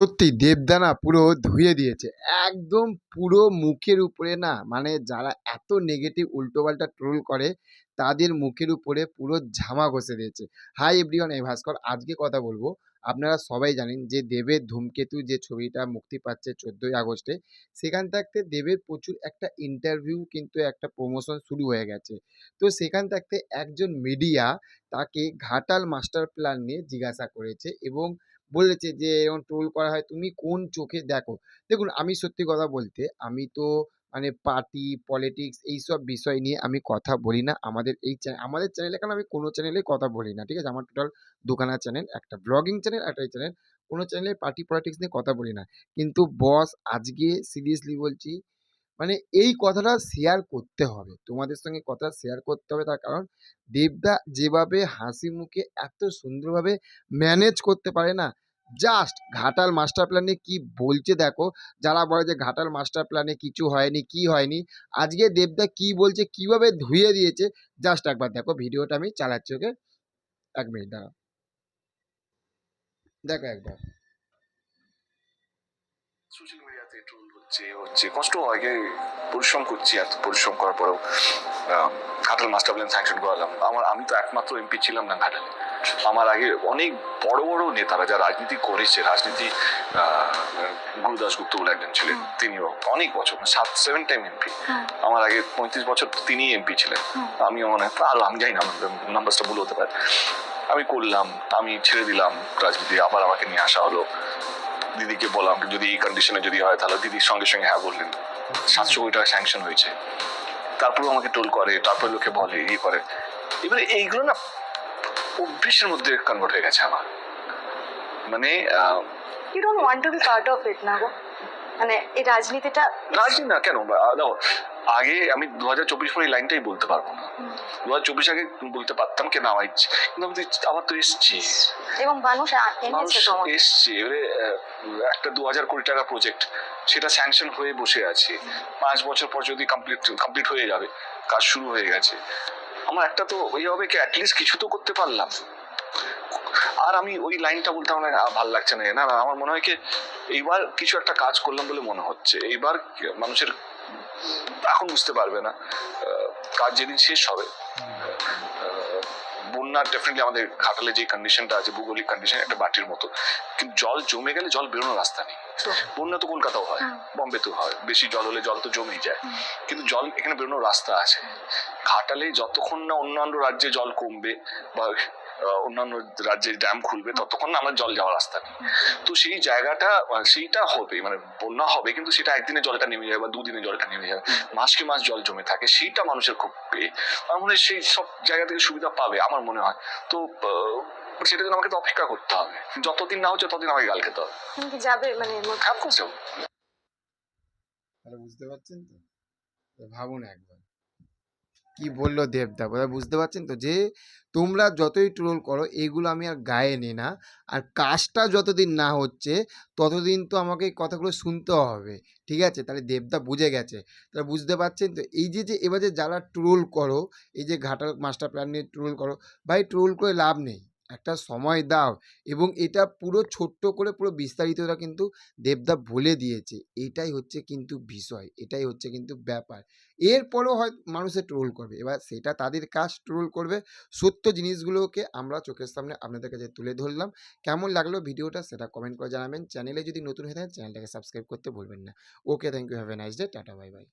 সত্যি দেবদানা পুরো ধুয়ে দিয়েছে। একদম পুরো মুখের উপরে না মানে যারা এত নেগেটিভ উল্টোপাল্টা ট্রোল করে, তাদের মুখের উপরে পুরো ঝামা ঘষে দিয়েছে। হাই এভরিওয়ান এই ভাস্কর। আজকে কথা বলব। আপনারা সবাই জানেন যে দেবের ধূমকেতু যে ছবিটা মুক্তি পাচ্ছে চোদ্দোই আগস্টে, সেখান থাকতে দেবের প্রচুর একটা ইন্টারভিউ কিন্তু একটা প্রমোশন শুরু হয়ে গেছে। তো সেখান থাকতে একজন মিডিয়া তাকে ঘাটাল মাস্টার প্ল্যান নিয়ে জিজ্ঞাসা করেছে এবং বলেছে যে, এরকম ট্রোল করা হয়, তুমি কোন চোখে দেখো? দেখুন, আমি সত্যি কথা বলতে, আমি তো মানে পার্টি পলিটিক্স এইসব বিষয় নিয়ে আমি কথা বলি না। আমাদের এই চ্যানেল আমাদের চ্যানেলে কেন আমি কোনো চ্যানেলে কথা বলি না, ঠিক আছে? আমার টোটাল দুখানা চ্যানেল একটা ব্লগিং চ্যানেল একটা এই চ্যানেল কোনো চ্যানেলে পার্টি পলিটিক্স নিয়ে কথা বলি না। কিন্তু বস আজকে সিরিয়াসলি বলছি মানে এই কথাটা শেয়ার করতে হবে। তোমাদের সঙ্গে কথা শেয়ার করতে হবে তার কারণ দেবদা যেভাবে হাসি মুখে এত সুন্দরভাবে ম্যানেজ করতে পারে না জাস্ট ঘাটাল মাস্টার প্ল্যানে কি বলছে দেখো, যারা বলে যে ঘাটাল মাস্টার প্ল্যানে কিছু হয়নি, কি হয়নি, আজকে দেবদা কি বলছে, কীভাবে ধুয়ে দিয়েছে জাস্ট একবার দেখো ভিডিওটা আমি চালাচ্ছি ওকে এক মিনিট দাঁড়াও। দেখো একবার। সোশ্যাল মিডিয়াতে ট্রোল হচ্ছে হচ্ছে কষ্ট হয় যে পরিশ্রম করছি এত পরিশ্রম করার পরেও ঘাটাল মাস্টার প্ল্যান স্যাংশন করালাম। আমার আমি তো একমাত্র এমপি ছিলাম না ঘাটালে। আমার আগে অনেক বড় বড় নেতারা যারা রাজনীতি করেছে রাজনীতি গুরুদাস গুপ্ত বলে একজন ছিলেন তিনিও অনেক বছর সাত সেভেন টাইম এমপি আমার আগে পঁয়ত্রিশ বছর তিনি এমপি ছিলেন। আমিও মনে হয় আরও আমি জানি না নাম্বারটা ভুল হতে পারে। আমি করলাম আমি ছেড়ে দিলাম রাজনীতি আবার আমাকে নিয়ে আসা হলো। দিদিকে বললাম যদি এই কন্ডিশনে যদি হয়, তাহলে দিদির সঙ্গে সঙ্গে হ্যাঁ বললেন। সাতশো কোটি টাকা স্যাংশন হয়েছে। তারপরেও আমাকে টোল করে, তারপর লোকে বলে ইয়ে করে। এবারে এইগুলো না অভ্যেসের মধ্যে কনভার্ট হয়ে গেছে আমার। মানে you don't want to be part of it না গো? মানে এই রাজনীতিটা রাজনীতি না কেন? দেখো আগে আমি দু হাজার চব্বিশ পরে এই লাইনটাই বলতে পারব না। দু হাজার চব্বিশ আগে বলতে পারতাম কেন আমার ইচ্ছে কিন্তু আমি তো আবার তো এসছি। এবং মানুষ এসছে এবারে একটা দু হাজার কোটি টাকা প্রজেক্ট সেটা স্যাংশন হয়ে বসে আছে। পাঁচ বছর পর যদি কমপ্লিট কমপ্লিট হয়ে যাবে কাজ শুরু হয়ে গেছে। আমার একটা তো ওই হবে কি অ্যাটলিস্ট কিছু তো করতে পারলাম। আর আমি ওই লাইনটা বলতে আমার ভালো লাগছে না না আমার মনে হয় কি এইবার কিছু একটা কাজ করলাম বলে মনে হচ্ছে। এইবার মানুষের এখন বুঝতে পারবে না কাজ যেদিন শেষ হবে বন্যা ডেফিনেটলি আমাদের ঘাটালে যে কন্ডিশনটা আছে ভৌগোলিক কন্ডিশন একটা বাটির মতো। কিন্তু জল জমে গেলে জল বেরোনোর রাস্তা নেই। বন্যা তো কলকাতাও হয় হুম। বম্বেতেও হয় বেশি জল হলে জল তো জমেই যায়। কিন্তু জল এখানে বেরোনোর রাস্তা আছে। ঘাটালে যতক্ষণ না অন্যান্য রাজ্যে জল কমবে বা অন্যান্য রাজ্যে ড্যাম খুলবে ততক্ষণ না আমার জল যাওয়ার রাস্তা নেই। তো সেই জায়গাটা সেইটা হবে মানে বন্যা হবে কিন্তু সেটা একদিনে জলটা নেমে যাবে বা দুদিনে জলটা নেমে যাবে। মাসকে মাস জল জমে থাকে সেইটা মানুষের খুব এ। আমার মনে হয় সেই সব জায়গা থেকে সুবিধা পাবে আমার মনে হয়। তো সেটার জন্য আমাকে তো অপেক্ষা করতে হবে। যতদিন না হচ্ছে ততদিন আমাকে গাল খেতে হবে। যাবে? মানে? হ্যাঁ বুঝতে পারছেন তো? ভাবুন একবার। কি বলল দেবদা? কথা বুঝতে পারছেন তো? যে তোমরা যতই ট্রোল করো, এগুলো আমি আর গায়ে নি না। আর কাজটা যতদিন না হচ্ছে, ততদিন তো আমাকে এই কথাগুলো শুনতে হবে। ঠিক আছে? তাহলে দেবদা বুঝে গেছে। তাহলে বুঝতে পারছেন তো? এই যে যে এবার যে যারা ট্রোল করো, এই যে ঘাটাল মাস্টার প্ল্যান নিয়ে ট্রোল করো, ভাই ট্রোল করে লাভ নেই। একটা সময় দাও এবং এটা পুরো ছোট্ট করে পুরো বিস্তারিতটা কিন্তু দেবদা বলে দিয়েছে। এটাই হচ্ছে কিন্তু বিষয়, এটাই হচ্ছে কিন্তু ব্যাপার। এরপরেও হয় মানুষে ট্রোল করবে। এবার সেটা তাদের কাজ ট্রোল করবে। সত্য জিনিসগুলোকে আমরা চোখের সামনে আপনাদের কাছে তুলে ধরলাম। কেমন লাগল ভিডিওটা সেটা কমেন্ট করে জানাবেন। চ্যানেলে যদি নতুন হয়ে থাকেন, চ্যানেলটাকে সাবস্ক্রাইব করতে ভুলবেন না। Okay thank you have a nice day tata bye bye